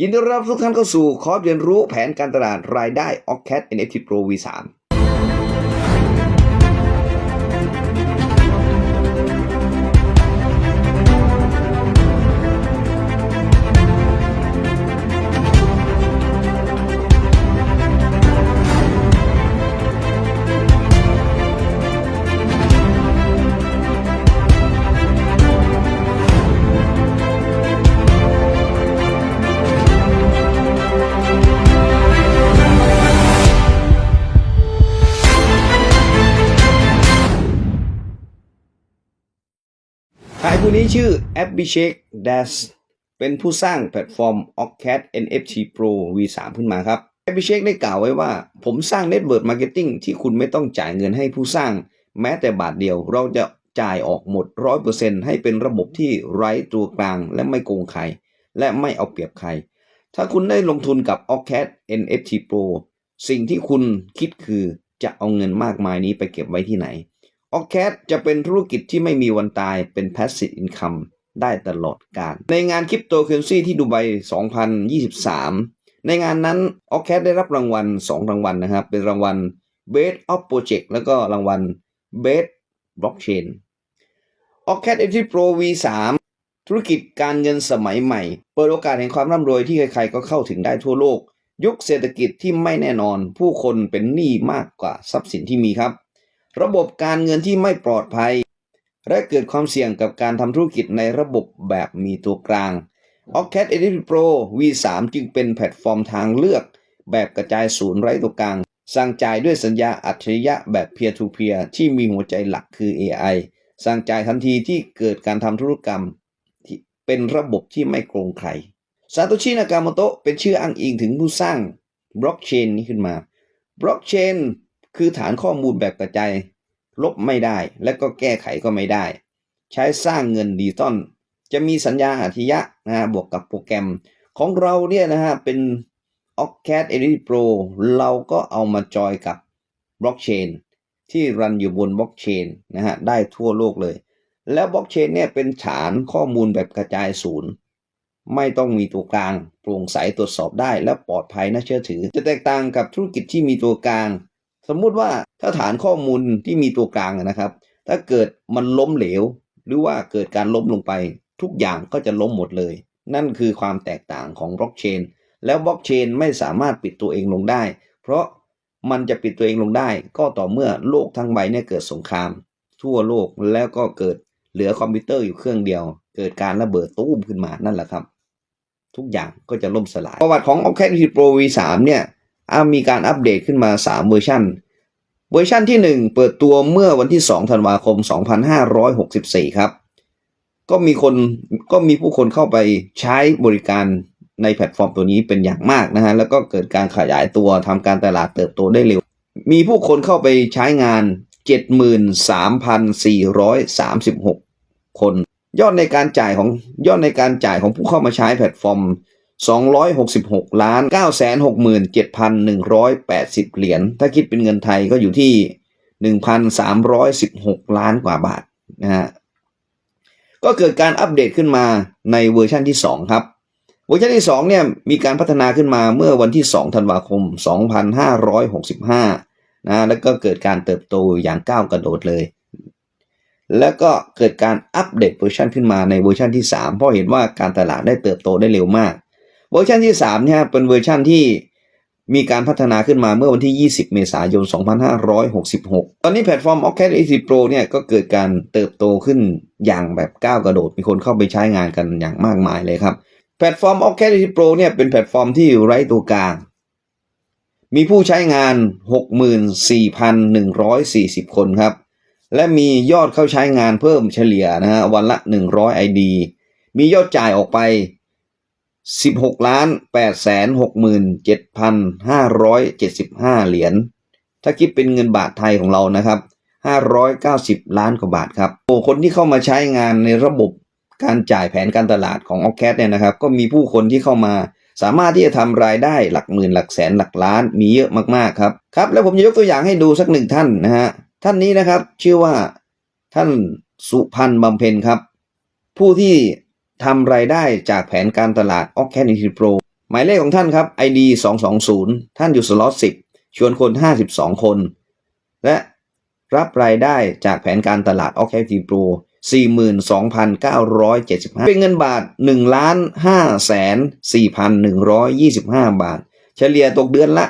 ยินดีต้อนรับทุกท่านเข้าสู่คอร์สเรียนรู้แผนการตลาดรายได้ o c c a t NFT Pro V3 ผู้นี้ชื่อ a b h i s h e k Das เป็นผู้สร้างแพลตฟอร์ม o c c a t NFT Pro V3 ขึ้นมาครับ a b h i s h e k ได้กล่าวไว้ว่า ผมสร้าง Network Marketing ที่คุณไม่ต้องจ่ายเงินให้ผู้สร้าง แม้แต่บาทเดียวเราจะจ่ายออกหมด 100%ให้เป็นระบบที่ไร้ตัวกลางและไม่โกงใคร และไม่เอาเปรียบใคร ถ้าคุณได้ลงทุนกับ o c c a t NFT Pro สิ่งที่คุณคิดคือจะเอาเงินมากมายนี้ไปเก็บไว้ที่ไหน ออ c a t จะเป็นธุรกิจที่ไม่มีวันตายเป็น passive income ได้ตลอดการในงานคริปโตเคอเรนซีที่ดูไบ 2023 ในงานนั้นออ c a t ได้รับรางวัล 2 รางวัลนะครับ เป็นรางวัล Best of Project แล้วก็รางวัล Best Blockchain o c a t NFT Pro V3 ธุรกิจการเงินสมัยใหม่ เปิดโอกาสแห่งความร่ำรวยที่ใครๆก็เข้าถึงได้ทั่วโลก ยุคเศรษฐกิจที่ไม่แน่นอน ผู้คนเป็นหนี้มากกว่าทรัพย์สินที่มีครับ ระบบการเงินที่ไม่ปลอดภัย และเกิดความเสี่ยงกับการทำธุรกิจในระบบแบบมีตัวกลาง o c a t NFT Pro V3 จึงเป็นแพลตฟอร์มทางเลือก แบบกระจายศูนย์ไร้ตัวกลาง สั่งจ่ายด้วยสัญญาอัจฉริยะแบบ Peer to Peer ที่มีหัวใจหลักคือ AI สั่งจ่ายทันทีที่เกิดการทำธุรกรรมที่เป็นระบบที่ไม่โกงใครซาโตชิ นากาโมโตะเป็นชื่ออ้างอิงถึงผู้สร้างบล็อกเชนนี้ขึ้นมาบล็อกเชน คือฐานข้อมูลแบบกระจายลบไม่ได้ และก็แก้ไขก็ไม่ได้ ใช้สร้างเงินดิจิตอลจะมีสัญญาอัจฉริยะนะฮะบวกกับโปรแกรมของเราเนี่ยนะฮะเป็น o c c a t Edit Pro เราก็เอามาจอยกับบล็อกเชนที่รันอยู่บนบล็อกเชนนะฮะได้ทั่วโลกเลย แล้วบล็อกเชนเนี่ยเป็นฐานข้อมูลแบบกระจายศูนย์ไม่ต้องมีตัวกลาง โปร่งใสตรวจสอบได้และปลอดภัยน่าเชื่อถือ จะแตกต่างกับธุรกิจที่มีตัวกลาง สมมุติว่าถ้าฐานข้อมูลที่มีตัวกลางนะครับ ถ้าเกิดมันล้มเหลว หรือว่าเกิดการล้มลงไป ทุกอย่างก็จะล้มหมดเลย นั่นคือความแตกต่างของบล็อกเชนแล้วบล็อกเชนไม่สามารถปิดตัวเองลงได้ เพราะมันจะปิดตัวเองลงได้ ก็ต่อเมื่อโลกทั้งใบเนี่ยเกิดสงคราม ทั่วโลกแล้วก็เกิดเหลือคอมพิวเตอร์อยู่เครื่องเดียว เกิดการระเบิดตู้มขึ้นมานั่นแหละครับ ทุกอย่างก็จะล่มสลาย ประวัติของ o c a d Pro V3 เนี่ย มีการอัปเดตขึ้นมา 3 เวอร์ชันเวอร์ชันที่ 1 เปิดตัวเมื่อวันที่ 2 ธันวาคม 2564 ครับ ก็มีคนก็มีผู้คนเข้าไปใช้บริการในแพลตฟอร์มตัวนี้เป็นอย่างมากนะฮะ แล้วก็เกิดการขยายตัวทำการตลาดเติบโตได้เร็ว มีผู้คนเข้าไปใช้งาน 73,436 คน ยอดในการจ่ายของยอดในการจ่ายของผู้เข้ามาใช้แพลตฟอร์ม 266ล้าน967,180 เหรียญ ถ้าคิดเป็นเงินไทยก็อยู่ที่ 1,316 ล้านกว่าบาทนะฮะ ก็เกิดการอัปเดตขึ้นมาในเวอร์ชันที่ 2 ครับ เวอร์ชันที่ 2 เนี่ยมีการพัฒนาขึ้นมาเมื่อวันที่ 2 ธันวาคม 2565 นะ แล้วก็เกิดการเติบโตอย่างก้าวกระโดดเลยแล้วก็เกิดการอัปเดตเวอร์ชันขึ้นมาในเวอร์ชันที่ 3 เพราะเห็นว่าการตลาดได้เติบโตได้เร็วมาก เวอร์ชันที่3เนี่ยเป็นเวอร์ชันที่มีการพัฒนาขึ้นมาเมื่อวันที่ 20 เมษายน 2566 ตอนนี้แพลตฟอร์ม o c a d e 10 Pro เนี่ยก็เกิดการเติบโตขึ้นอย่างแบบก้าวกระโดด มีคนเข้าไปใช้งานกันอย่างมากมายเลยครับ แพลตฟอร์ม o c a d e Pro เนี่ยเป็นแพลตฟอร์มที่ไร้ตัวกลาง มีผู้ใช้งาน 64,140 คนครับ และมียอดเข้าใช้งานเพิ่มเฉลี่ยนะฮะวันละ 100 ID มียอดจ่ายออกไป 16ล้าน8แสน67,575 เหรียญ ถ้าคิดเป็นเงินบาทไทยของเรานะครับ 590 ล้านกว่าบาทครับโอ้คนที่เข้ามาใช้งานในระบบการจ่ายแผนการตลาดของ o c a t เนี่ยนะครับ ก็มีผู้คนที่เข้ามา สามารถที่จะทำรายได้หลักหมื่นหลักแสนหลักล้านมีเยอะมากๆครับครับ แล้วผมจะยกตัวอย่างให้ดูสักหนึ่งท่านนะฮะท่านนี้นะครับชื่อว่าท่านสุพันธ์บำเพ็ญครับ ผู้ที่ ทำรายได้จากแผนการตลาด o c a n i t y Pro หมายเลขของท่านครับ ID 220 ท่านอยู่สล็อต10 ชวนคน 52 คน และรับรายได้จากแผนการตลาด o c a p t Pro 42,975 เป็นเงินบาท 1 5 4 1 2 5 บาท เฉลี่ยตกเดือนละ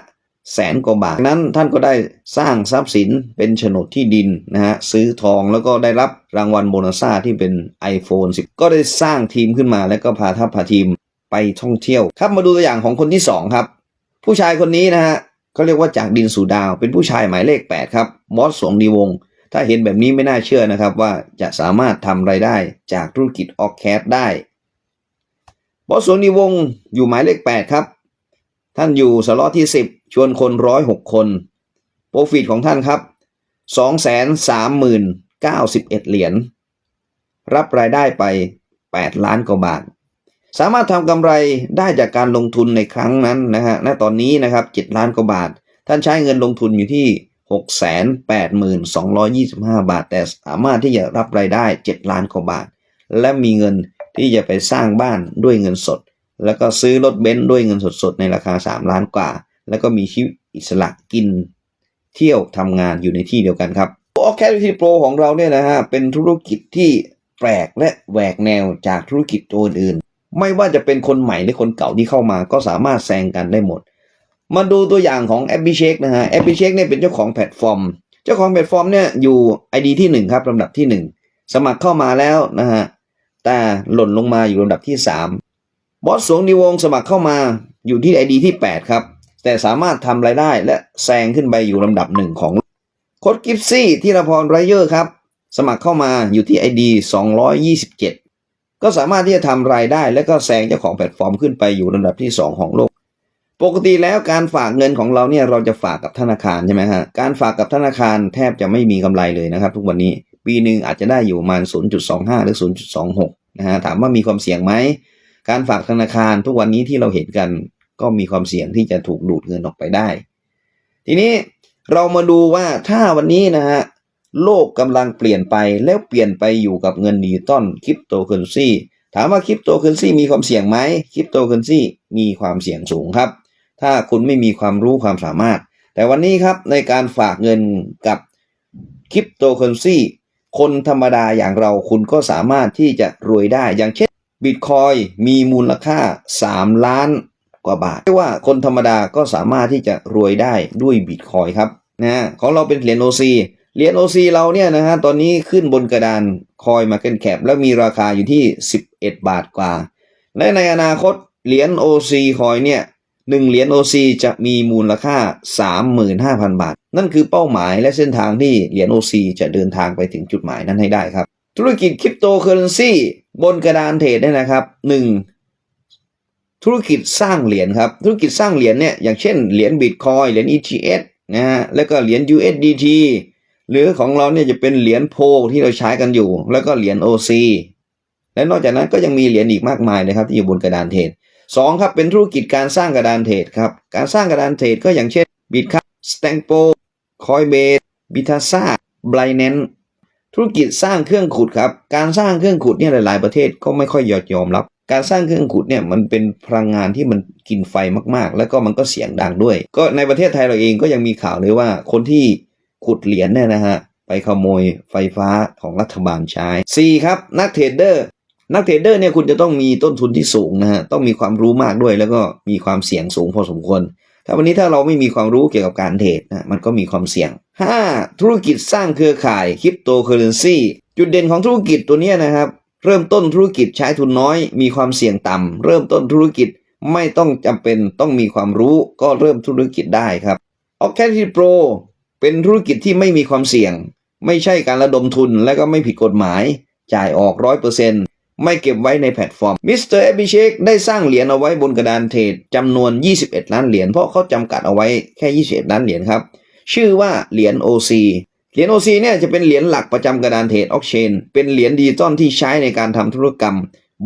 แสนกว่าบาทนั้นท่านก็ได้สร้างทรัพย์สินเป็นโฉนดที่ดินนะฮะซื้อทองแล้วก็ได้รับรางวัลโบนัสซ่าที่เป็น iPhone 10 ก็ได้สร้างทีมขึ้นมาแล้วก็พาทัพพาทีมไปท่องเที่ยวครับมาดูตัวอย่างของคนที่ 2 ครับ ผู้ชายคนนี้นะฮะเขาเรียกว่าจากดินสู่ดาวเป็นผู้ชายหมายเลข 8 ครับมอสสวงดีวง ถ้าเห็นแบบนี้ไม่น่าเชื่อนะครับว่าจะสามารถทำไรายได้จากธุรกิจออกแคสได้บอสสวงดีวงอยู่หมายเลข 8 ครับ ท่านอยู่สล็อตที่ 10 ชวนคนร้อยหกคนโปรฟิตของท่านครับ2 3 0 0 0 91เหรียญรับรายได้ไป8ล้านกว่าบาท สามารถทำกำไรได้จากการลงทุนในครั้งนั้นนะฮะณตอนนี้นะครับ7ล้านกว่าบาท ท่านใช้เงินลงทุนอยู่ที่682,225บาท แต่สามารถที่จะรับรายได้7ล้านกว่าบาท และมีเงินที่จะไปสร้างบ้านด้วยเงินสด แล้วก็ซื้อรถเบนซ์ด้วยเงินสดๆในราคา3ล้านกว่า แล้วก็มีชีวิตอิสระกินเที่ยวทำงานอยู่ในที่เดียวกันครับออแคททีโปรของเราเนี่ยนะฮะเป็นธุรกิจที่แปลกและแหวกแนวจากธุรกิจตัวอื่น ไม่ว่าจะเป็นคนใหม่หรือคนเก่าที่เข้ามาก็สามารถแซงกันได้หมด มาดูตัวอย่างของแอป b ิเช k นะฮะแอป b ิเช k เนี่ยเป็นเจ้าของแพลตฟอร์ม เจ้าของแพลตฟอร์มเนี่ยอยู่ ID ที่ 1 ครับลำดับที่ 1 สมัครเข้ามาแล้วนะฮะแต่หล่นลงมาอยู่ลำดับที่ 3 บอสสวงดีวงสมัครเข้ามาอยู่ที่ ID ที่ 8 ครับ แต่สามารถทำรายได้และแซงขึ้นไปอยู่ลำดับหนึ่งของโค้ดกิฟซี่ที่รพรไรเยอร์ครับ สมัครเข้ามาอยู่ที่ ID 227 ก็สามารถที่จะทำรายได้และก็แซงเจ้าของแพลตฟอร์มขึ้นไปอยู่ลำดับที่ 2 ของโลก ปกติแล้วการฝากเงินของเราเนี่ยเราจะฝากกับธนาคารใช่ไหมฮะการฝากกับธนาคารแทบจะไม่มีกำไรเลยนะครับ ทุกวันนี้ปีหนึ่งอาจจะได้อยู่ประมาณ 0.25 หรือ 0.26 นะฮะถามว่ามีความเสี่ยงไหมการฝากธนาคารทุกวันนี้ที่เราเห็นกัน ก็มีความเสี่ยงที่จะถูกดูดเงินออกไปได้ ทีนี้เรามาดูว่าถ้าวันนี้นะฮะโลกกำลังเปลี่ยนไปแล้วเปลี่ยนไปอยู่กับเงินดิจิตอลคริปโตเคอเรนซีถามว่าคริปโตเคอเรนซีมีความเสี่ยงไหมคริปโตเคอเรนซีมีความเสี่ยงสูงครับ ถ้าคุณไม่มีความรู้ความสามารถ แต่วันนี้ครับในการฝากเงินกับคริปโตเคอเรนซีคนธรรมดาอย่างเราคุณก็สามารถที่จะรวยได้อย่างเช่นบิตคอยมีมูลค่า 3 ล้าน ว่าบาทเรียกว่าคนธรรมดาก็สามารถที่จะรวยได้ด้วยบิตคอยครับนะของเราเป็นเหรียญ OC เหรียญ OC เราเนี่ยนะฮะตอนนี้ขึ้นบนกระดานคอยมาเก็นแคปแล้วมีราคาอยู่ที่ 11 บาทกว่า และในอนาคตเหรียญ OC คอยเนี่ยหนึ่งเหรียญ OC จะมีมูลค่า 35,000 บาท นั่นคือเป้าหมายและเส้นทางที่เหรียญ OC จะเดินทางไปถึงจุดหมายนั้นให้ได้ครับ ธุรกิจคริปโตเคอเรนซีบนกระดานเทรดเนี่ยนะครับ 1. ธุรกิจสร้างเหรียญครับ ธุรกิจสร้างเหรียญเนี่ยอย่างเช่นเหรียญบิตคอยเหรียญ ETH นะฮะแล้วก็เหรียญ USDT หรือของเราเนี่ยจะเป็นเหรียญโพที่เราใช้กันอยู่ แล้วก็เหรียญ OC และนอกจากนั้นก็ยังมีเหรียญอีกมากมายเลยครับที่อยู่บนกระดานเทรดสองครับเป็นธุรกิจการสร้างกระดานเทรดครับการสร้างกระดานเทรดก็อย่างเช่นบิตคัพสแตงโปคอยเบสบิทาซ่าไบรเนนธุรกิจสร้างเครื่องขุดครับ การสร้างเครื่องขุดเนี่ยหลาย ๆ ประเทศก็ไม่ค่อยยอมยอมรับ การสร้างเครื่องขุดเนี่ยมันเป็นพลังงานที่มันกินไฟมากๆ แล้วก็มันก็เสียงดังด้วย ก็ในประเทศไทยเราเองก็ยังมีข่าวเลยว่าคนที่ขุดเหรียญเนี่ยนะฮะไปขโมยไฟฟ้าของรัฐบาลใช้ 4. ครับ นักเทรดเดอร์ นักเทรดเดอร์เนี่ยคุณจะต้องมีต้นทุนที่สูงนะฮะต้องมีความรู้มากด้วย แล้วก็มีความเสี่ยงสูงพอสมควรถ้าวันนี้ถ้าเราไม่มีความรู้เกี่ยวกับการเทรดนะมันก็มีความเสี่ยง 5. ธุรกิจสร้างเครือข่ายคริปโตเคอเรนซีจุดเด่นของธุรกิจตัวเนี้ยนะครับ เริ่มต้นธุรกิจใช้ทุนน้อย มีความเสี่ยงต่ำ เริ่มต้นธุรกิจไม่ต้องจำเป็นต้องมีความรู้ก็เริ่มธุรกิจได้ครับ o c a d i Pro เป็นธุรกิจที่ไม่มีความเสี่ยง ไม่ใช่การระดมทุนและก็ไม่ผิดกฎหมาย จ่ายออกร้อยเปอร์เซ็นต์ไม่เก็บไว้ในแพลตฟอร์มมิสเตอร์เอบิเชกได้สร้างเหรียญเอาไว้บนกระดานเทรดจำนวน 21 ล้านเหรียญเพราะเขาจำกัดเอาไว้แค่ 21 ล้านเหรียญครับ ชื่อว่าเหรียญ OC เหรียญ OC เนี่ยจะเป็นเหรียญหลักประจำกระดานเทรดออกเชนเป็นเหรียญดิจิตอลที่ใช้ในการทำธุรกรรม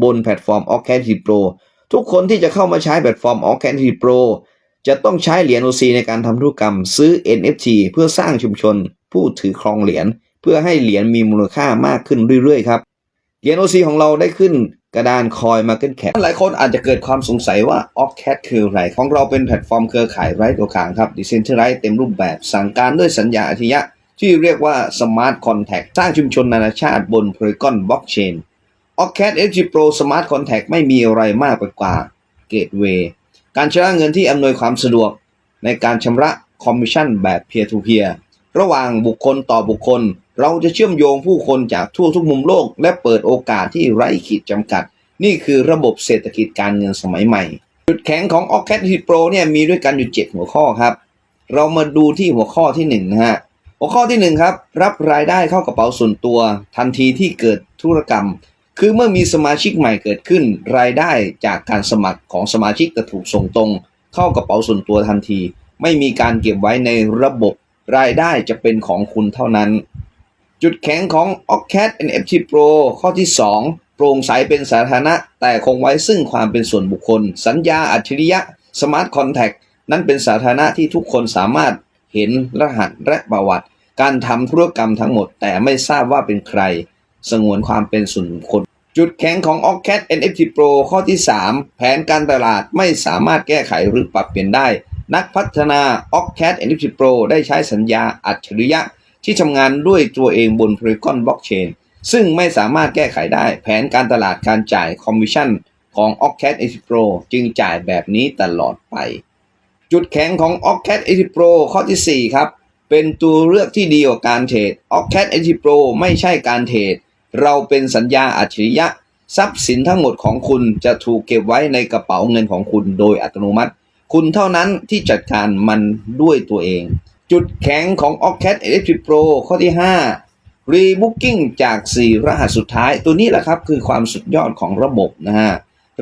บนแพลตฟอร์ม o c a d i Pro ทุกคนที่จะเข้ามาใช้แพลตฟอร์ม o c a d i Pro จะต้องใช้เหรียญ OC ในการทำธุรกรรมซื้อ NFT เพื่อสร้างชุมชน ผู้ถือครองเหรียญเพื่อให้เหรียญมีมูลค่ามากขึ้นเรื่อยๆครับเหรียญ OC ของเราได้ขึ้นกระดานคอย Market Cap หลายคนอาจจะเกิดความสงสัยว่า o f c a t คืออะไร ของเราเป็นแพลตฟอร์มเครือข่ายไร้ตัวกลางครับ d e c e n t r a l i z e เต็มรูปแบบสั่งการด้วยสัญญาอัจฉริยะ ที่เรียกว่า Smart Contract สร้างชุมชนนานาชาติบน Polygon Blockchain o c a t FG Pro Smart Contract ไม่มีอะไรมากไปกว่า Gateway การชำระเงินที่อำนวยความสะดวก ในการชำระคอมมิชชั่นแบบ Peer to Peer ระหว่างบุคคลต่อบุคคล เราจะเชื่อมโยงผู้คนจากทั่วทุกมุมโลก และเปิดโอกาสที่ไร้ขีดจำกัด นี่คือระบบเศรษฐกิจการเงินสมัยใหม่ จุดแข็งของ o c a t Pro เนี่ยมีด้วยกันอยู่ 7 หัวข้อครับ เรามาดูที่หัวข้อที่1นะฮะ หัวข้อที่ 1 ครับ รับรายได้เข้ากระเป๋าส่วนตัว ทันทีที่เกิดธุรกรรม คือเมื่อมีสมาชิกใหม่เกิดขึ้น รายได้จากการสมัครของสมาชิกจะถูกส่งตรง เข้ากระเป๋าส่วนตัวทันที ไม่มีการเก็บไว้ในระบบรายได้จะเป็นของคุณเท่านั้น จุดแข็งของ o c a t NFT Pro ข้อที่ 2 โปร่งใสเป็นสาธารณะ แต่คงไว้ซึ่งความเป็นส่วนบุคคล สัญญาอัจฉริยะ Smart contact นั้นเป็นสาธารณะที่ทุกคนสามารถเห็นรหัสและประวัติ การทำธุรกรรมทั้งหมดแต่ไม่ทราบว่าเป็นใคร สงวนความเป็นส่วนบุคคล จุดแข็งของ o c a t NFT Pro ข้อที่ 3 แผนการตลาดไม่สามารถแก้ไขหรือปรับเปลี่ยนได้ นักพัฒนา o c a t NFT Pro ได้ใช้สัญญาอัจฉริยะ ที่ทำงานด้วยตัวเองบน Polygon Blockchain ซึ่งไม่สามารถแก้ไขได้ แผนการตลาดการจ่ายคอมมิชชั่นของ o c a t NFT Pro จึงจ่ายแบบนี้ตลอดไป จุดแข็งของ o c a t NFT Pro ข้อทีสี่4 ครับ เป็นตัวเลือกที่ดีกว่าการเทรด o c a t NFT Pro ไม่ใช่การเทรด เราเป็นสัญญาอัจฉริยะ ทรัพย์สินทั้งหมดของคุณจะถูกเก็บไว้ในกระเป๋าเงินของคุณโดยอัตโนมัติ คุณเท่านั้นที่จัดการมันด้วยตัวเอง จุดแข็งของ o c t a t e t Pro ข้อที่ 5 Rebooking จาก 4 รหัสสุดท้าย ตัวนี้แหละครับคือความสุดยอดของระบบนะฮะ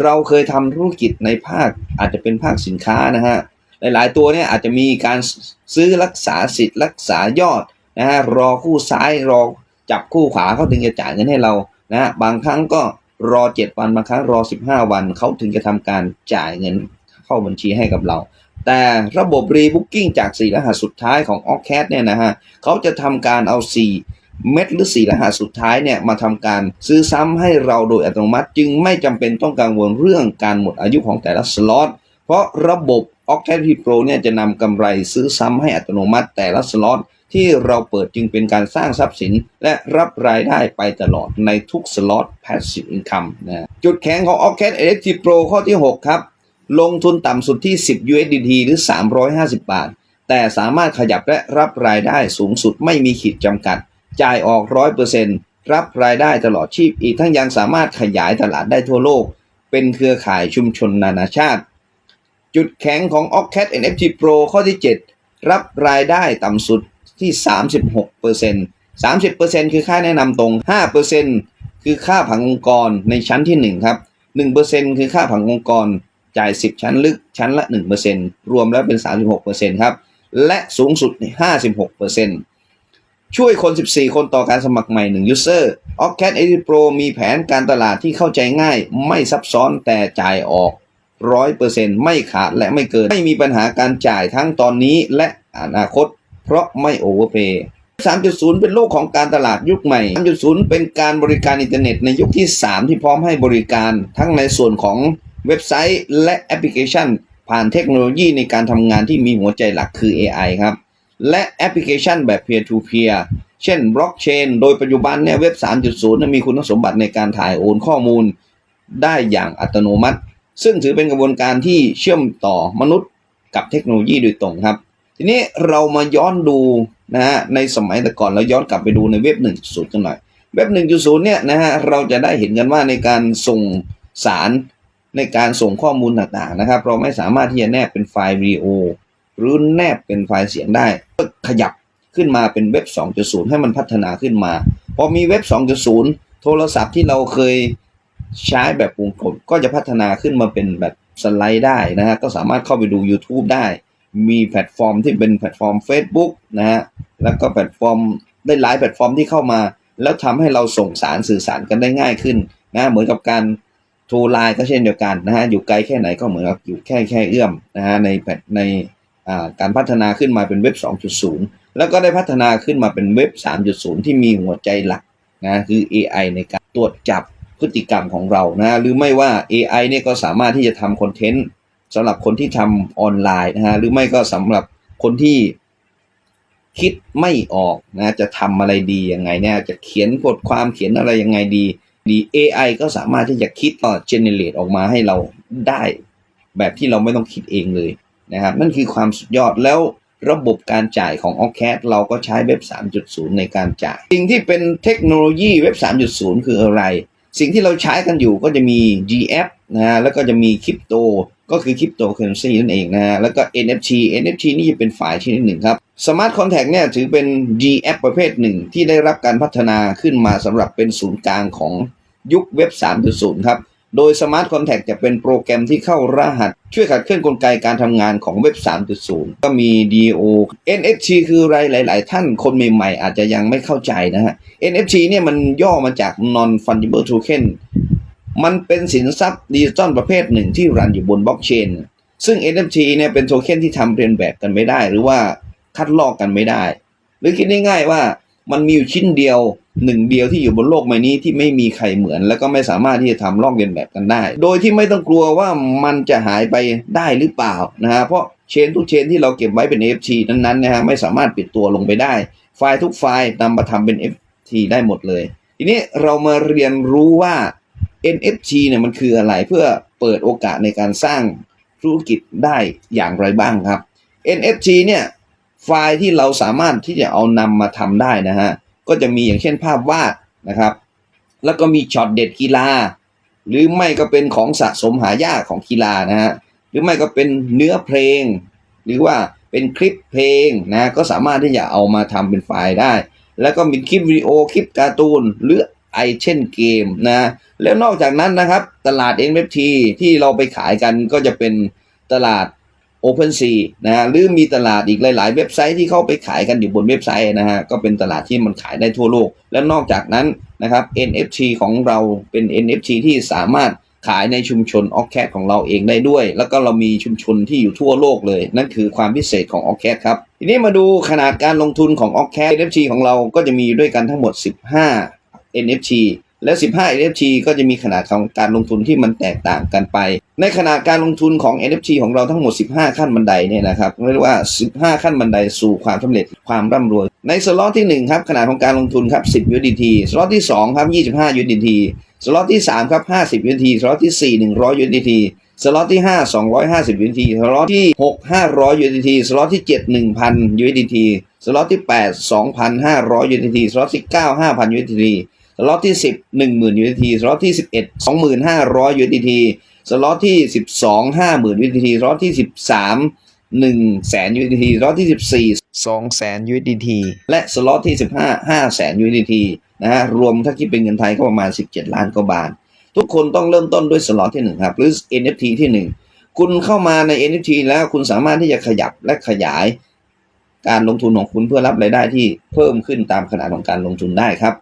เราเคยทำธุรกิจในภาคอาจจะเป็นภาคสินค้านะฮะ หลาย ๆ ตัวเนี่ยอาจจะมีการซื้อรักษาสิทธิ์รักษายอดนะฮะรอคู่ซ้ายรอจับคู่ขวาเขาถึงจะจ่ายเงินให้เรานะฮะบางครั้งก็รอ 7 วันบางครั้งรอ 15 วันเขาถึงจะทำการจ่ายเงินเข้าบัญชีให้กับเรา แต่ระบบ Rebooking จาก4รหัสสุดท้ายของ o c a t เนี่ยนะฮะเขาจะทำการเอา 4 เม็ดหรือ 4 รหัสสุดท้ายเนี่ยมาทำการซื้อซ้ำให้เราโดยอัตโนมัติ จึงไม่จำเป็นต้องกังวลเรื่องการหมดอายุของแต่ละสล็อต เพราะระบบ o c t a v Pro เนี่ยจะนำกำไรซื้อซ้ำให้อัตโนมัติแต่ละสล็อตที่เราเปิดจึงเป็นการสร้างทรัพย์สิน และรับรายได้ไปตลอดในทุกสล็อต Passive Income นะจุดแข็งของ o c a t Electric Pro ข้อที่ 6 ครับ ลงทุนต่ำสุดที่ 10 USDT หรือ 350 บาท แต่สามารถขยับและรับรายได้สูงสุดไม่มีขีดจำกัด จ่ายออก 100%รับรายได้ตลอดชีพอีกทั้งยังสามารถขยายตลาดได้ทั่วโลก เป็นเครือข่ายชุมชนนานาชาติ จุดแข็งของ o c a t NFT Pro ข้อที่ 7 รับรายได้ต่ำสุดที่ 36% 30%คือค่าแนะนำตรง 5%คือค่าผังองค์กรในชั้นที่ 1 ครับ 1%คือค่าผังองค์กรจ่าย 10 ชั้นลึกชั้นละ 1%รวมแล้วเป็น 36%ครับ และสูงสุด 56%ช่วยคน 14 คนต่อการสมัครใหม่ 1 user o c a t Edit Pro มีแผนการตลาดที่เข้าใจง่าย ไม่ซับซ้อนแต่จ่ายออก 100%ไม่ขาดและไม่เกิน ไม่มีปัญหาการจ่ายทั้งตอนนี้และอนาคต เพราะไม่โอเวอร์เพย์3.0 เป็นโลกของการตลาดยุคใหม่ 3.0 เป็นการบริการอินเทอร์เน็ตในยุคที่ 3 ที่พร้อมให้บริการทั้งในส่วนของเว็บไซต์และแอปพลิเคชัน ผ่านเทคโนโลยีในการทำงานที่มีหัวใจหลักคือ AI ครับ และแอปพลิเคชันแบบ peer to peer เช่นบล็อกเชนโดยปัจจุบันเนี่ยเว็บ 3.0เนี่ยมีคุณสมบัติในการถ่ายโอนข้อมูล ได้อย่างอัตโนมัติ ซึ่งถือเป็นกระบวนการที่เชื่อมต่อมนุษย์กับเทคโนโลยีโดยตรงครับ ทีนี้เรามาย้อนดูนะฮะในสมัยแต่ก่อนเราย้อนกลับไปดูในเว็บ 1.0 กันหน่อย เว็บ 1.0 เนี่ยนะฮะเราจะได้เห็นกันว่าในการส่งสารในการส่งข้อมูลต่างๆนะครับ เราไม่สามารถที่จะแนบเป็นไฟล์วิดีโอ หรือแนบเป็นไฟล์เสียงได้ก็ขยับขึ้นมาเป็นเว็บ 2.0 ให้มันพัฒนาขึ้นมา พอมีเว็บ 2.0 โทรศัพท์ที่เราเคย ใช้แบบวงกลมก็จะพัฒนาขึ้นมาเป็นแบบสไลด์ได้นะฮะก็สามารถเข้าไปดู YouTube ได้ มีแพลตฟอร์มที่เป็นแพลตฟอร์ม Facebook นะฮะแล้วก็แพลตฟอร์มได้หลายแพลตฟอร์มที่เข้ามา แล้วทำให้เราส่งสารสื่อสารกันได้ง่ายขึ้นนะเหมือนกับการโทรไลน์ก็เช่นเดียวกันนะฮะอยู่ไกลแค่ไหนก็เหมือนกับอยู่แค่แค่เอื้อมนะฮะในแพลตในการพัฒนาขึ้นมาเป็นเว็บ 2.0 แล้วก็ได้พัฒนาขึ้นมาเป็นเว็บ 3.0 ที่มีหัวใจหลักนะคือ AI ในการตรวจจับ พฤติกรรมของเรานะหรือไม่ว่า AI เนี่ยก็สามารถที่จะทำคอนเทนต์สำหรับคนที่ทำออนไลน์นะฮะหรือไม่ก็สำหรับคนที่คิดไม่ออกนะจะทำอะไรดียังไงเนี่ยจะเขียนบทความเขียนอะไรยังไงดีดี AI ก็สามารถที่จะคิดต่อ generate ออกมาให้เราได้แบบที่เราไม่ต้องคิดเองเลยนะครับนั่นคือความสุดยอดแล้วระบบการจ่ายของ o c a d เราก็ใช้เว็บ 3.0 ในการจ่าย สิ่งที่เป็นเทคโนโลยีเว็บ 3.0 คืออะไร สิ่งที่เราใช้กันอยู่ก็จะมี GF นะฮะแล้วก็จะมีคริปโตก็คือคริปโตเคอเรนซีนั่นเองนะฮะแล้วก็ NFT NFT นี่จะเป็นฝ่ายชนิดหนึ่งครับ Smart Contract เนี่ยถือเป็น GF ประเภทหนึ่งที่ได้รับการพัฒนาขึ้นมาสำหรับเป็นศูนย์กลางของยุคเว็บ 3.0 ครับ โดย Smart Contract จะเป็นโปรแกรมที่เข้ารหัส ช่วยขัดเคลื่อนกลไกการทำงานของเว็บ 3.0 ก็มี DO NFT คือไรหลาย ๆ ท่านคนใหม่ ๆ อาจจะยังไม่เข้าใจนะฮะ NFT เนี่ยมันย่อมาจาก Non Fungible Token มันเป็นสินทรัพย์ดิจิตอลประเภทหนึ่งที่รันอยู่บนบล็อกเชนซึ่ง NFT เนี่ยเป็นโทเค็นที่ทำเรียนแบบกันไม่ได้ หรือว่าคัดลอกกันไม่ได้ หรือคิดง่ายๆว่า มันมีอยู่ชิ้นเดียวหนึ่งเดียวที่อยู่บนโลกใบนี้ที่ไม่มีใครเหมือน แล้วก็ไม่สามารถที่จะทำลอกเลียนแบบกันได้ โดยที่ไม่ต้องกลัวว่ามันจะหายไปได้หรือเปล่านะฮะเพราะเชนทุกเชนที่เราเก็บไว้เป็น NFT นั้นๆนะฮะไม่สามารถปิดตัวลงไปได้ ไฟล์ทุกไฟล์นำมาทำเป็น NFT ได้หมดเลย ทีนี้เรามาเรียนรู้ว่า NFT เนี่ยมันคืออะไรเพื่อเปิดโอกาสในการสร้างธุรกิจได้อย่างไรบ้างครับ NFT เนี่ย ฟล์ที่เราสามารถที่จะเอานำมาทำได้นะฮะ ก็จะมีอย่างเช่นภาพวาดนะครับ แล้วก็มีช็อตเด็ดกีฬา หรือไม่ก็เป็นของสะสมหายากของกีฬานะฮะ หรือไม่ก็เป็นเนื้อเพลง หรือว่าเป็นคลิปเพลงนะ ก็สามารถที่จะเอามาทำเป็นไฟล์ได้ แล้วก็มีคลิปวิดีโอ คลิปการ์ตูน หรือไอเช่นเกมนะ แล้วนอกจากนั้นนะครับ ตลาด NFT ที่เราไปขายกันก็จะเป็นตลาด OpenSea นะฮะหรือมีตลาดอีกหลาย ๆ เว็บไซต์ที่เข้าไปขายกันอยู่บนเว็บไซต์นะฮะก็เป็นตลาดที่มันขายได้ทั่วโลก และนอกจากนั้นนะครับ NFT ของเราเป็น NFT ที่สามารถขายในชุมชน o c c a t ของเราเองได้ด้วย แล้วก็เรามีชุมชนที่อยู่ทั่วโลกเลย นั่นคือความพิเศษของ o c c a t ครับ ทีนี้มาดูขนาดการลงทุนของ o c c a t NFT ของเราก็จะมีด้วยกันทั้งหมด 15 NFT และ 15 NFT ก็จะมีขนาดของการลงทุนที่มันแตกต่างกันไป ในขนาดการลงทุนของ NFT ของเราทั้งหมด 15 ขั้นบันไดเนี่ยนะครับเรียกว่า 15 ขั้นบันไดสู่ความสำเร็จความร่ำรวย ในสล็อตที่ 1 ครับขนาดของการลงทุนครับ 10 USDT สล็อตที่ 2 ครับ 25 USDT สล็อตที่ 3 ครับ 50 USDT สล็อตที่ 4 100 USDT สล็อตที่ 5 250 USDT สล็อตที่ 6 500 USDT สล็อตที่ 7 1,000 USDT สล็อตที่ 8 2,500 USDT สล็อตที่ 9 5,000 USDT ล็อตที่ 10 10,000 USDT สล็อตที่ 11 2,500 USDT สล็อตที่ 12 50,000 USDT สล็อตที่ 13 100,000 USDT สล็อตที่ 14 200,000 USDT และสล็อตที่ 15 500,000 USDT นะฮะรวมถ้าคิดเป็นเงินไทยก็ประมาณ 17 ล้านกว่าบาท ทุกคนต้องเริ่มต้นด้วยสล็อตที่ 1 ครับ หรือ NFT ที่ 1 คุณเข้ามาใน NFT แล้วคุณสามารถที่จะขยับและขยาย การลงทุนของคุณเพื่อรับรายได้ที่เพิ่มขึ้นตามขนาดของการลงทุนได้ครับ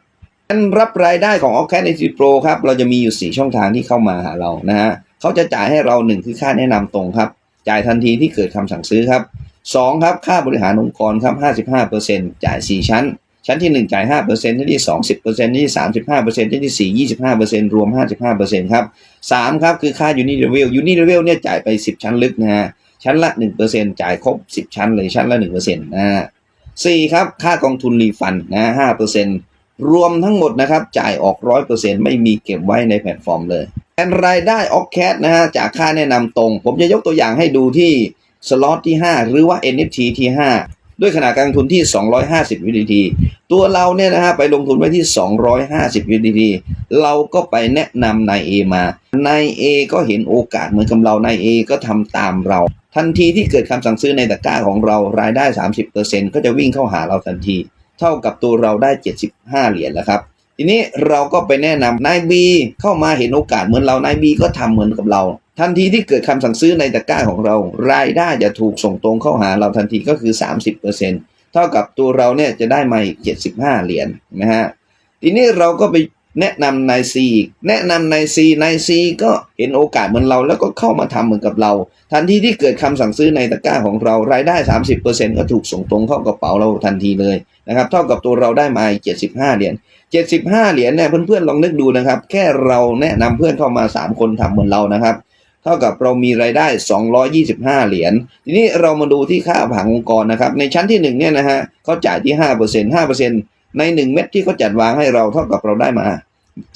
การรับรายได้ของ o c a d NFT Pro ครับเราจะมีอยู่ 4 ช่องทางที่เข้ามาหาเรานะฮะเขาจะจ่ายให้เรา 1 คือค่าแนะนำตรงครับ จ่ายทันทีที่เกิดคำสั่งซื้อครับ 2 ครับ ค่าบริหารองค์กรครับ 55%จ่าย 4 ชั้น ชั้นที่ 1 จ่าย 5%ชั้นที่ 2 10%ชั้นที่ 35%ชั้นที่ 4 25%รวม 55%ครับ 3 ครับ คือค่า Uni Level Uni Level เนี่ยจ่ายไป 10 ชั้นลึกนะฮะชั้นละ 1%จ่ายครบ 10 ชั้นเลยชั้นละ1%นะฮะ4ครับค่ากองทุนรีฟันนะ5% รวมทั้งหมดนะครับ จ่ายออก 100%ไม่มีเก็บไว้ในแพลตฟอร์มเลยแอนรายได้ออกแคสนะฮะจากค่าแนะนำตรง ผมจะยกตัวอย่างให้ดูที่สล็อตที่ 5 หรือว่า NFT ที่ 5 ด้วยขนาดการลงทุนที่ 250 USDT ตัวเราเนี่ยนะฮะไปลงทุนไว้ที่ 250 USDT เราก็ไปแนะนำนาย A มานาย A ก็เห็นโอกาสเหมือนกับเรานาย A ก็ทำตามเรา ทันทีที่เกิดคำสั่งซื้อในตะกร้าของเรารายได้ 30%ก็จะวิ่งเข้าหาเราทันที เท่ากับตัวเราได้ 75 เหรียญแล้วครับ ทีนี้เราก็ไปแนะนำนายบีเข้ามาเห็นโอกาสเหมือนเรานายบีก็ทำเหมือนกับเรา ทันทีที่เกิดคำสั่งซื้อในตะกร้าของเรา รายได้จะถูกส่งตรงเข้าหาเราทันทีก็คือ 30%เท่ากับตัวเราเนี่ยจะได้มาอีก75 เหรียญนะฮะทีนี้เราก็ไป แนะนำนายซีอีกแนะนำนายซีนายซีก็เห็นโอกาสเหมือนเราแล้วก็เข้ามาทำเหมือนกับเรา ทันทีที่เกิดคำสั่งซื้อในตะกร้าของเรารายได้ 30%ก็ถูกส่งตรงเข้ากระเป๋าเราทันทีเลยนะครับเท่ากับตัวเราได้มาอีก75 เหรียญ75 เหรียญเนี่ยเพื่อนๆลองนึกดูนะครับ แค่เราแนะนำเพื่อนเข้ามา 3 คนทำเหมือนเรานะครับเท่ากับเรามีรายได้ 225 เหรียญ ทีนี้เรามาดูที่ค่าผังองค์กรนะครับ ในชั้นที่1เนี่ยนะฮะเขาจ่ายที่ 5% 5%ใน 1 เม็ดที่เขาจัดวางให้เราเท่ากับเราได้มา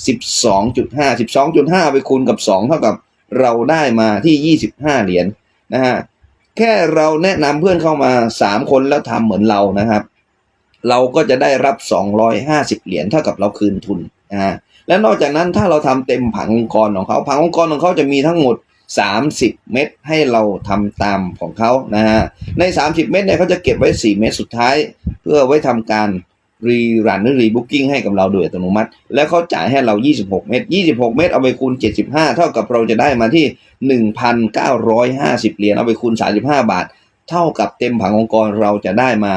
12.5 12.5 ไปคูณกับ 2 เท่ากับเราได้มาที่ 25 เหรียญนะฮะแค่เราแนะนำเพื่อนเข้ามา 3 คนแล้วทำเหมือนเรานะครับ เราก็จะได้รับ 250 เหรียญเท่ากับเราคืนทุนนะฮะและนอกจากนั้นถ้าเราทำเต็มผังองค์กรของเขา ผังองค์กรของเขาจะมีทั้งหมด 30 เม็ดให้เราทำตามของเขานะฮะใน 30 เม็ดเนี่ยเขาจะเก็บไว้ 4 เม็ดสุดท้าย เพื่อไว้ทำการ รีรันหรือรีบุ๊กิ้งให้กับเราโดยอัตโนมัติ แล้วเขาจ่ายให้เรา 26 เม็ด26 เม็ดเอาไปคูณ 75 เท่ากับเราจะได้มาที่ 1,950 เหรียญเอาไปคูณ 35 บาท เท่ากับเต็มผังองค์กรเราจะได้มา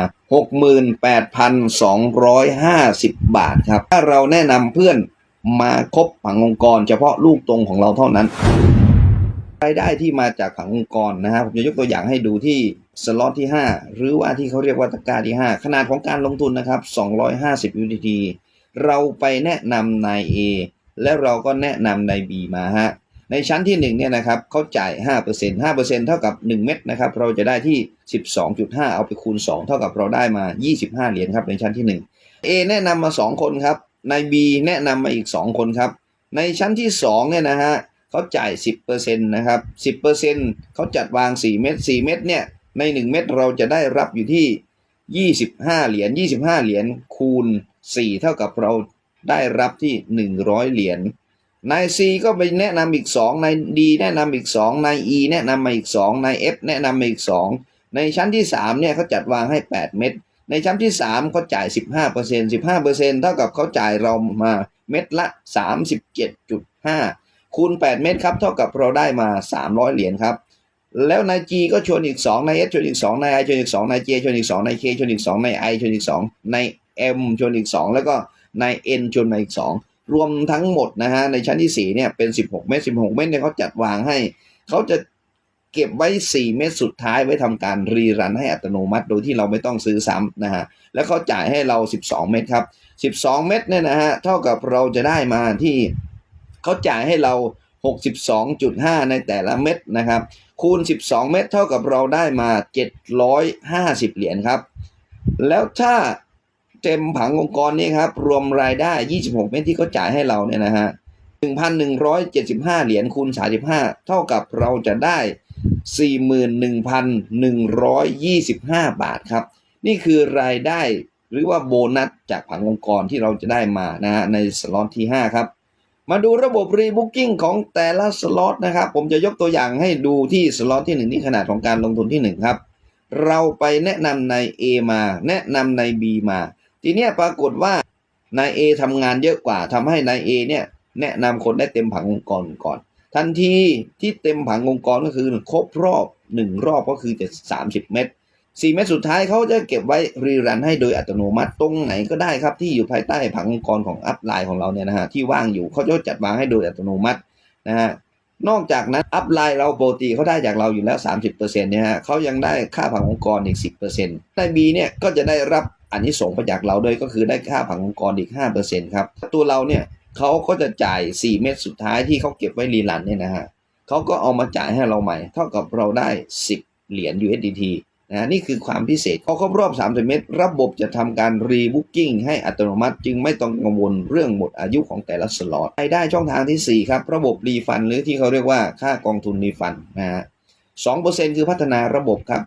68,250 บาทครับ ถ้าเราแนะนำเพื่อนมาครบผังองค์กร เฉพาะลูกตรงของเราเท่านั้น รายได้ที่มาจากผังองค์กรนะฮะผมจะยกตัวอย่างให้ดูที่สล็อตที่ 5 หรือว่าที่เขาเรียกว่าตะกร้าที่ 5 ขนาดของการลงทุนนะครับ 250 USDT เราไปแนะนำนาย A และเราก็แนะนำนาย B มาฮะในชั้นที่1เนี่ยนะครับเขาจ่าย 5% 5%เท่ากับ 1 เม็ดนะครับเราจะได้ที่ 12.5 เอาไปคูณ 2 เท่ากับเราได้มา 25 เหรียญครับในชั้นที่ 1 A แนะนำมา 2 คนครับนาย B แนะนำมาอีก 2 คนครับในชั้นที่2เนี่ยนะฮะ เขาจ่าย 10%นะครับ 10%เขาจัดวาง 4 เม็ด 4 เม็ดเนี่ย ใน 1 เม็ดเราจะได้รับอยู่ที่ 25 เหรียญ 25 เหรียญคูณ 4 เท่ากับเราได้รับที่ 100 เหรียญ นาย C ก็ไปแนะนำอีก 2 นาย D แนะนำอีก 2 นาย E แนะนำมาอีก 2 นาย F แนะนำมาอีก 2 ในชั้นที่ 3 เนี่ยเขาจัดวางให้ 8 เม็ด ในชั้นที่ 3เขาจ่าย 15% 15%เท่ากับเขาจ่ายเรามาเม็ดละ 37.5 คูณ 8 เม็ดครับ เท่ากับเราได้มา 300 เหรียญครับ แล้วนาย G ก็ชวนอีก 2นาย S ชวนอีก 2นาย I ชวนอีก 2นาย J ชวนอีก 2นาย K ชวนอีก 2นาย I ชวนอีก 2นาย M ชวนอีก 2 แล้วก็นาย N ชวนมาอีก 2 รวมทั้งหมดนะฮะในชั้นที่ 4 เนี่ยเป็น 16 เม็ด16 เม็ดเนี่ยเขาจัดวางให้ เขาจะเก็บไว้ 4 เม็ดสุดท้ายไว้ทำการรีรันให้อัตโนมัติ โดยที่เราไม่ต้องซื้อซ้ำนะฮะแล้วเขาจ่ายให้เรา 12 เม็ดครับ 12 เม็ดเนี่ยนะฮะเท่ากับเราจะได้มาที่ เขาจ่ายให้เรา 62.5 ในแต่ละเม็ดนะครับ คูณ 12 เม็ดเท่ากับเราได้มา 750 เหรียญครับ แล้วถ้าเต็มผังองค์กรนี้ครับ รวมรายได้ 26 เม็ดที่เขาจ่ายให้เราเนี่ยนะฮะ 1,175 เหรียญคูณ 35 เท่ากับเราจะได้ 41,125 บาทครับ นี่คือรายได้หรือว่าโบนัสจากผังองค์กรที่เราจะได้มานะฮะในสล็อตที่ 5 ครับ มาดูระบบรีบุ๊กิ้งของแต่ละสล็อตนะครับ ผมจะยกตัวอย่างให้ดูที่สล็อตที่ 1 ที่ขนาดของการลงทุนที่ 1 ครับ เราไปแนะนำใน A มา แนะนำใน B มา ทีเนี้ยปรากฏว่านาย A ทำงานเยอะกว่าทำให้นาย A เนี่ยแนะนำคนได้เต็มผังองค์กรก่อน ทันทีที่เต็มผังองค์กรก็คือครบรอบ 1 รอบก็คือจะ30 เม็ด 4 เม็ดสุดท้ายเขาจะเก็บไว้รีรันให้โดยอัตโนมัติตรงไหนก็ได้ครับ ที่อยู่ภายใต้ผังองค์กรของอัพไลน์ของเราเนี่ยนะฮะที่ว่างอยู่เขาจะจัดวางให้โดยอัตโนมัตินะฮะนอกจากนั้นอัพไลน์เราโปกติเขาได้จากเราอยู่แล้ว 30%เนี่ยฮะเขายังได้ค่าผังองค์กรอีก 10%ใน B เนี่ยก็จะได้รับอันนี้ส่งส์มาจากเราด้วยก็คือได้ค่าผังองค์กรอีก 5%ครับตัวเราเนี่ยเขาก็จะจ่าย 4 เม็ดสุดท้ายที่เขาเก็บไว้รีรันเนี่ยนะฮะเขาก็เอามาจ่ายให้เราใหม่ เท่ากับเราได้ 10 เหรียญ USDT นะนี่คือความพิเศษพอครบรอบ 30 เมตร ระบบจะทำการรีบุ๊กิ้งให้อัตโนมัติ จึงไม่ต้องกังวลเรื่องหมดอายุของแต่ละสล็อตรายได้ช่องทางทีสี่4 ครับ ระบบรีฟันหรือที่เขาเรียกว่าค่ากองทุนรีฟันนะฮะ2%คือพัฒนาระบบครับ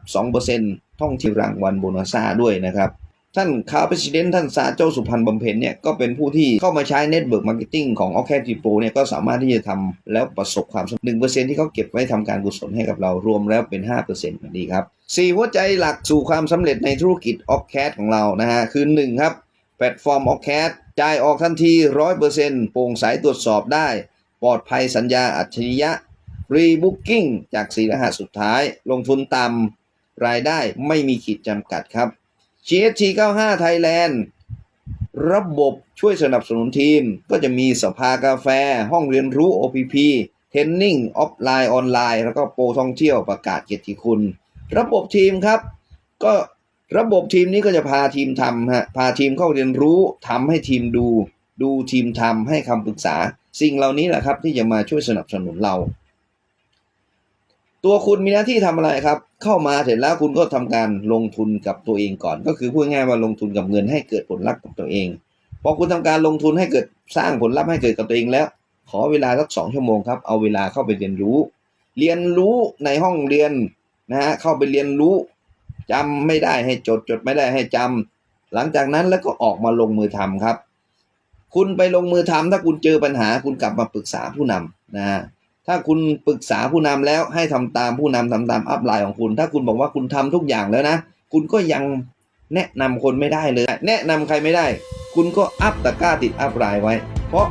2%ท่องเที่ยวรางวัลโบนัสซ่าด้วยนะครับท่านคาวประธานท่านซาเจ้าสุพันธ์บำเพ็ญเนี่ยก็เป็นผู้ที่เข้ามาใช้เน็ตเบิร์กมาร์เก็ตติ้งของ o อ c a d Pro เนี่ยก็สามารถที่จะทำแล้วประสบความสำเร็จหนึ่งเปอร์เซ็นที่เขาเก็บไว้ทำการกุศลให้กับเรารวมแล้วเป็นห้าเปอร์เซ็นต์ดีครับ สี่หัวใจหลักสู่ความสำเร็จในธุรกิจ o อ c a d ของเรานะฮะ คือหนึ่งครับ แพลตฟอร์ม o อ c a d จ่ายออกทันทีร้อยเปอร์เซ็นต์โปร่งใสตรวจสอบได้ ปลอดภัยสัญญาอัจฉริยะรีบุ๊กิ้งจากสีรหัสสุดท้าย ลงทุนต่ำรายได้ไม่มีขีดจำกัดครับ GST 95 Thailand ระบบช่วยสนับสนุนทีม ก็จะมีสภากาแฟ ห้องเรียนรู้ OPP เทรนนิ่งออฟไลน์ออนไลน์ แล้วก็โปรท่องเที่ยวประกาศเกียรติคุณ ระบบทีมครับ ก็ระบบทีมนี้ก็จะพาทีมทำฮะพาทีมเข้าเรียนรู้ทำให้ทีมดู ดูทีมทำให้คำปรึกษา สิ่งเหล่านี้แหละครับ ที่จะมาช่วยสนับสนุนเรา ตัวคุณมีหน้าที่ทำอะไรครับ เข้ามาเสร็จแล้วคุณก็ทำการลงทุนกับตัวเองก่อน ก็คือพูดง่ายๆว่าลงทุนกับเงินให้เกิดผลลัพธ์กับตัวเองพอคุณทำการลงทุนให้เกิดสร้างผลลัพธ์ให้เกิดกับตัวเองแล้ว ขอเวลาสักสองชั่วโมงครับเอาเวลาเข้าไปเรียนรู้ เรียนรู้ในห้องเรียน นะฮะเข้าไปเรียนรู้จำไม่ได้ให้จดจดไม่ได้ให้จำหลังจากนั้นแล้วก็ออกมาลงมือทำครับ คุณไปลงมือทำถ้าคุณเจอปัญหาคุณกลับมาปรึกษาผู้นำนะฮะถ้าคุณปรึกษาผู้นำแล้วให้ทำตามผู้นำทำตามอัพไลน์ของคุณ ถ้าคุณบอกว่าคุณทำทุกอย่างแล้วนะ คุณก็ยังแนะนำคนไม่ได้เลย แนะนำใครไม่ได้ คุณก็อัพตะกร้าติดอัพไลน์ไว้ เพราะ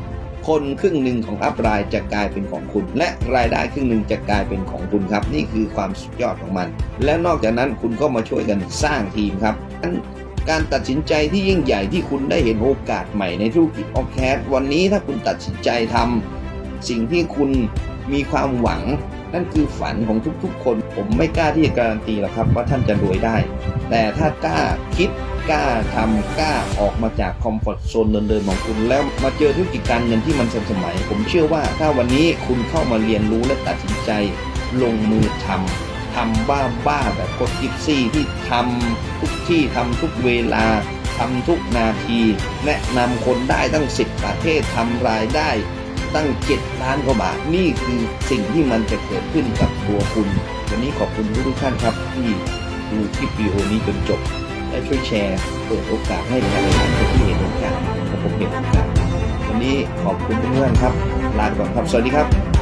คนครึ่งหนึ่งของอัพไลน์จะกลายเป็นของคุณ และรายได้ครึ่งหนึ่งจะกลายเป็นของคุณครับ นี่คือความสุดยอดของมัน และนอกจากนั้นคุณก็มาช่วยกันสร้างทีมครับการตัดสินใจที่ยิ่งใหญ่ที่คุณได้เห็นโอกาสใหม่ในธุรกิจออฟแคสวันนี้ถ้าคุณตัดสินใจทำสิ่งที่คุณมีความหวัง นั่นคือฝันของทุกๆ คน ผมไม่กล้าที่จะการันตีหรอกครับว่าท่านจะรวยได้ แต่ถ้ากล้าคิด กล้าทำกล้าออกมาจากคอมฟอร์ทโซนเดิมๆของคุณ แล้วมาเจอธุรกิจการเงินที่มันทันสมัย ผมเชื่อว่าถ้าวันนี้คุณเข้ามาเรียนรู้และตัดสินใจลงมือทำทำบ้าบ้าๆแบบกดกิฟซี่ที่ทำทุกที่ทำทุกเวลาทำทุกนาที แนะนำคนได้ตั้ง 10 ประเทศทำรายได้ตั้ง 7 ล้านกว่าบาท นี่คือสิ่งที่มันจะเกิดขึ้นกับตัวคุณ วันนี้ขอบคุณทุกท่านครับที่ดูคลิปวิดีโอนี้จนจบ ได้ช่วยแชร์ เปิดโอกาสให้กับหลายคนที่เห็นโอกาสและผมเห็นโอกาสวันนี้ขอบคุณเพื่อนๆครับ ลาไปก่อนครับ สวัสดีครับ